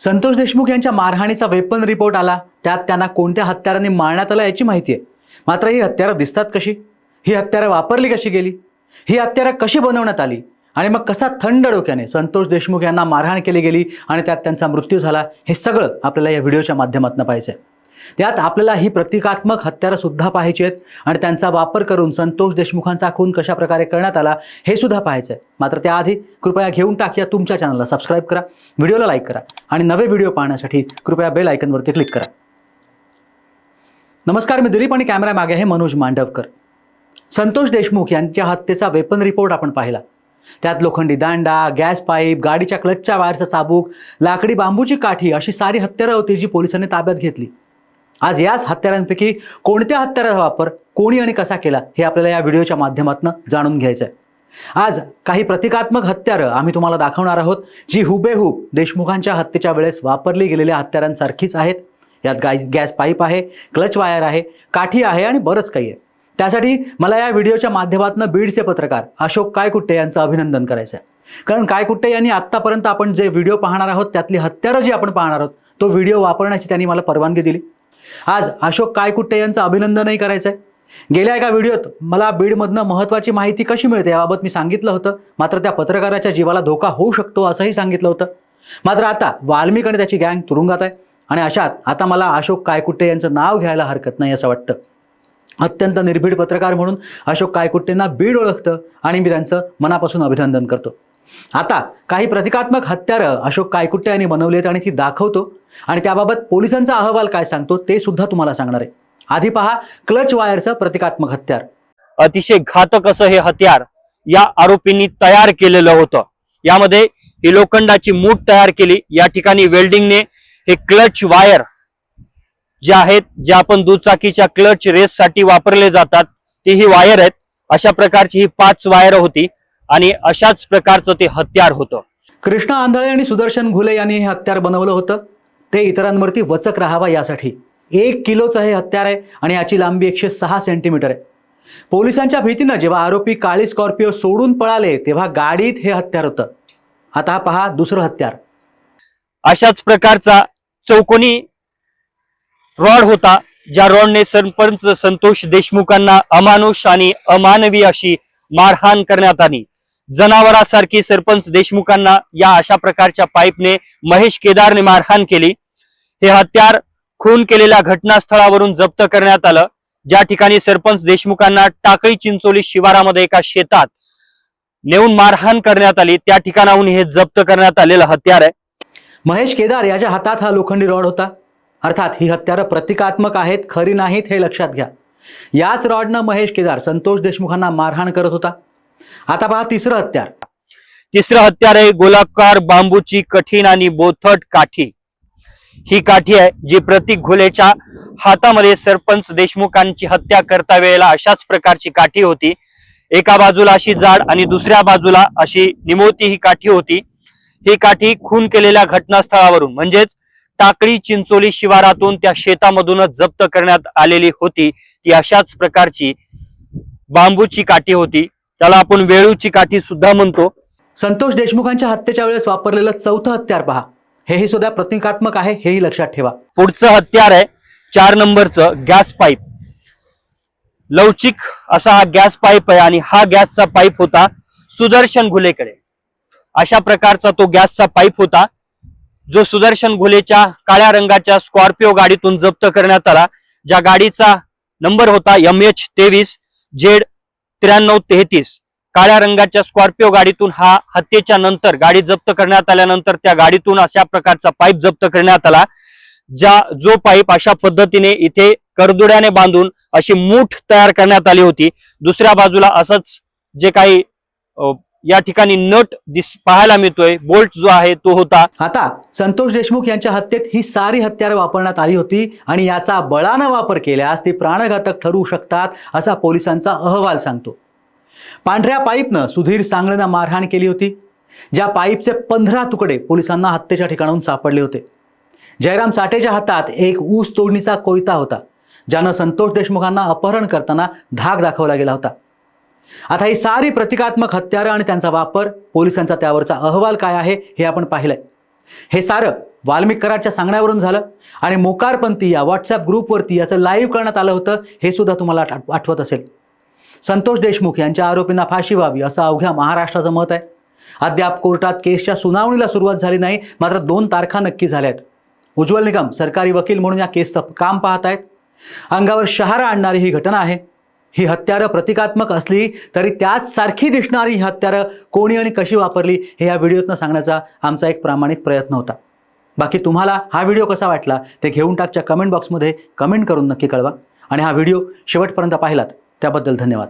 संतोष देशमुख यांच्या मारहाणीचा weapon report आला. त्यात त्यांना कोणत्या हत्याराने मारण्यात आलं याची माहिती आहे. मात्र ही हत्यारं दिसतात कशी? ही हत्यारं वापरली कशी गेली? ही हत्यारं कशी बनवण्यात आली? आणि मग कसा थंड डोक्याने संतोष देशमुख यांना मारहाण केली गेली आणि त्यात त्यांचा मृत्यू झाला? हे सगळं आपल्याला या व्हिडिओच्या माध्यमातून पाहिजे आहे त्यात आपल्याला ही प्रतिकात्मक हत्यारं सुद्धा पाहायची आहेत आणि त्यांचा वापर करून संतोष देशमुखांचा खून कशा प्रकारे करण्यात आला हे सुद्धा पाहायचं आहे मात्र त्याआधी कृपया घेऊन टाकया तुमच्या चॅनलला सबस्क्राईब करा व्हिडिओला लाईक करा आणि नवे व्हिडिओ पाहण्यासाठी कृपया बेल आयकनवरती क्लिक करा. नमस्कार मी दिलीप आणि कॅमेरा मागे आहे मनोज मांडवकर. संतोष देशमुख यांच्या हत्येचा वेपन रिपोर्ट आपण पाहिला. त्यात लोखंडी दांडा गॅस पाईप गाडीच्या क्लचच्या वायरचा चाबूक लाकडी बांबूची काठी अशी सारी हत्यारं होती जी पोलिसांनी ताब्यात घेतली. आज याच हत्यारांपैकी कोणत्या हत्याराचा वापर कोणी आणि कसा केला हे आपल्याला या व्हिडिओच्या माध्यमातून जाणून घ्यायचं आहे. आज काही प्रतिकात्मक हत्यारं आम्ही तुम्हाला दाखवणार आहोत जी हुबेहूब देशमुखांच्या हत्येच्या वेळेस वापरली गेलेल्या हत्यारांसारखीच आहेत. यात गाय गॅस पाईप आहे क्लच वायर आहे काठी आहे आणि बरंच काही आहे. त्यासाठी मला या व्हिडिओच्या माध्यमातून बीडचे पत्रकार अशोक कायकुट्टे यांचं अभिनंदन करायचं आहे. कारण कायकुट्टे यांनी आत्तापर्यंत आपण जे व्हिडिओ पाहणार आहोत त्यातली हत्यारं जी आपण पाहणार आहोत तो व्हिडिओ वापरण्याची त्यांनी मला परवानगी दिली. आज अशोक कायकुट्टे यांचं अभिनंदनही करायचं आहे गेल्या एका व्हिडिओत मला बीडमधनं महत्त्वाची माहिती कशी मिळते याबाबत मी सांगितलं होतं. मात्र त्या पत्रकाराच्या जीवाला धोका होऊ शकतो असंही सांगितलं होतं. मात्र आता वाल्मिक आणि त्याची गँग तुरुंगात आहे आणि अशात आता मला अशोक कायकुट्टे यांचं नाव घ्यायला हरकत नाही असं वाटतं. अत्यंत निर्भीड पत्रकार म्हणून अशोक कायकुट्टेंना बीड ओळखतं आणि मी त्यांचं मनापासून अभिनंदन करतो. आता काही प्रतिकात्मक हत्यारं अशोक कायकुट्टे यांनी बनवली आहेत आणि ती दाखवतो. आणि त्याबाबत पोलिसांचा अहवाल काय सांगतो ते सुद्धा तुम्हाला सांगणार आहे. आधी पहा क्लच वायरचं प्रतिकात्मक हत्यार. अतिशय घातक असं हे हत्यार या आरोपींनी तयार केलेलं होतं. यामध्ये ही लोखंडाची मूठ तयार केली. या ठिकाणी वेल्डिंगने हे क्लच वायर जे आहेत जे आपण दुचाकीच्या क्लच रेससाठी वापरले जातात ते ही वायर आहेत. अशा प्रकारची ही पाच वायर होती. आणि अशाच प्रकारचं ते हत्यार होतं. कृष्णा आंधळे आणि सुदर्शन घुले यांनी हे हत्यार बनवलं होतं. ते इतरांवरती वचक राहावा यासाठी. एक किलोचं हे हत्यार आहे आणि याची लांबी एकशे सहा सेंटीमीटर आहे. पोलिसांच्या भीतीनं जेव्हा आरोपी काळी स्कॉर्पिओ सोडून पळाले तेव्हा गाडीत हे हत्यार होतं. आता पहा दुसरं हत्यार. अशाच प्रकारचा चौकोनी रॉड होता ज्या रॉडने सरपंच संतोष देशमुखांना अमानुष आणि अमानवी अशी मारहाण करण्यात आली. जनावरासारखी सरपंच देशमुखांना या अशा प्रकारच्या पाईपने महेश केदारने मारहाण केली. हे हत्यार खून केलेल्या घटनास्थळावरून जप्त करण्यात आलं. ज्या ठिकाणी सरपंच देशमुखांना टाकळी चिंचोली शिवारामध्ये एका शेतात नेऊन मारहाण करण्यात आली त्या ठिकाणाहून हे जप्त करण्यात आलेलं हत्यार आहे. महेश केदार याच्या हातात हा लोखंडी रॉड होता. अर्थात ही हत्यारं प्रतिकात्मक आहेत खरी नाहीत हे लक्षात घ्या. याच रॉडनं महेश केदार संतोष देशमुखांना मारहाण करत होता. आता पहा तिसरं हत्यार. तिसरं हत्यार आहे गोलाकार बांबूची कठीण आणि बोथट काठी. ही काठी आहे जी प्रतीक घुलेच्या हातामध्ये सरपंच देशमुखांची हत्या करता वेळेला अशाच प्रकारची काठी होती. एका बाजूला अशी जाड आणि दुसऱ्या बाजूला अशी निमोती ही काठी होती. ही काठी खून केलेल्या घटनास्थळावरून म्हणजेच टाकळी चिंचोली शिवारातून त्या शेतामधूनच जप्त करण्यात आलेली होती. ती अशाच प्रकारची बांबूची काठी होती. त्याला आपण वेळूची काठी सुद्धा म्हणतो. संतोष देशमुखांच्या हत्येच्या वेळेस वापरलेलं चौथं हत्यार पहा. हेही सुद्धा प्रतिकात्मक आहे हेही लक्षात ठेवा. पुढचं हत्यार आहे चार नंबरचं गॅस पाईप. लवचिक असा हा गॅस पाईप आहे आणि हा गॅसचा पाईप होता सुदर्शन घुलेकडे. अशा प्रकारचा तो गॅसचा पाईप होता जो सुदर्शन घुलेच्या काळ्या रंगाच्या स्कॉर्पिओ गाडीतून जप्त करण्यात आला. ज्या गाडीचा नंबर होता एम एच तेवीस झेड त्र्याण्णव तेहतीस. काळ्या रंगाच्या स्कॉर्पिओ गाडीतून हा हत्येच्या नंतर गाडी जप्त करण्यात आल्यानंतर त्या गाडीतून अशा प्रकारचा पाईप जप्त करण्यात आला. ज्या जो पाईप अशा पद्धतीने इथे करदुड्याने बांधून अशी मूठ तयार करण्यात आली होती. दुसऱ्या बाजूला असंच जे काही या ठिकाणी नट दिस पाहायला मिळतोय. बोल्ट जो आहे तो होता. आता संतोष देशमुख यांच्या हत्येत ही सारी हत्यारं वापरण्यात आली होती आणि याचा बळानं वापर केल्यास ती प्राणघातक ठरू शकतात असा पोलिसांचा अहवाल सांगतो. पांढऱ्या पाईपनं सुधीर सांगळेनं मारहाण केली होती ज्या पाईपचे पंधरा तुकडे पोलिसांना हत्येच्या ठिकाणाहून सापडले होते. जयराम साठेच्या हातात एक ऊस तोडणीचा कोयता होता ज्यानं संतोष देशमुखांना अपहरण करताना धाक दाखवला गेला होता. आता ही सारी प्रतिकात्मक हत्यारं आणि त्यांचा वापर पोलिसांचा त्यावरचा अहवाल काय आहे हे आपण पाहिलंय. हे सारं वाल्मिक कराडच्या सांगण्यावरून झालं आणि मोकारपंथी या व्हॉट्सॲप ग्रुपवरती याचं लाईव्ह करण्यात आलं होतं हे सुद्धा तुम्हाला आठवत असेल. संतोष देशमुख यांच्या आरोपींना फाशी व्हावी असं अवघ्या महाराष्ट्राचं मत आहे. अद्याप कोर्टात केसच्या सुनावणीला सुरुवात झाली नाही मात्र दोन तारखा नक्की झाल्या आहेत. उज्ज्वल निगम सरकारी वकील म्हणून या केसचं काम पाहत आहेत अंगावर शहारा आणणारी ही घटना आहे. ही हत्यारं प्रतिकात्मक असली तरी त्याच सारखी दिसणारी ही हत्यारं कोणी आणि कशी वापरली हे या व्हिडिओतनं सांगण्याचा आमचा एक प्रामाणिक प्रयत्न होता. बाकी तुम्हाला हा व्हिडिओ कसा वाटला ते घेऊन टाकच्या कमेंट बॉक्समध्ये कमेंट करून नक्की कळवा. आणि हा व्हिडिओ शेवटपर्यंत पाहिलात त्याबद्दल धन्यवाद.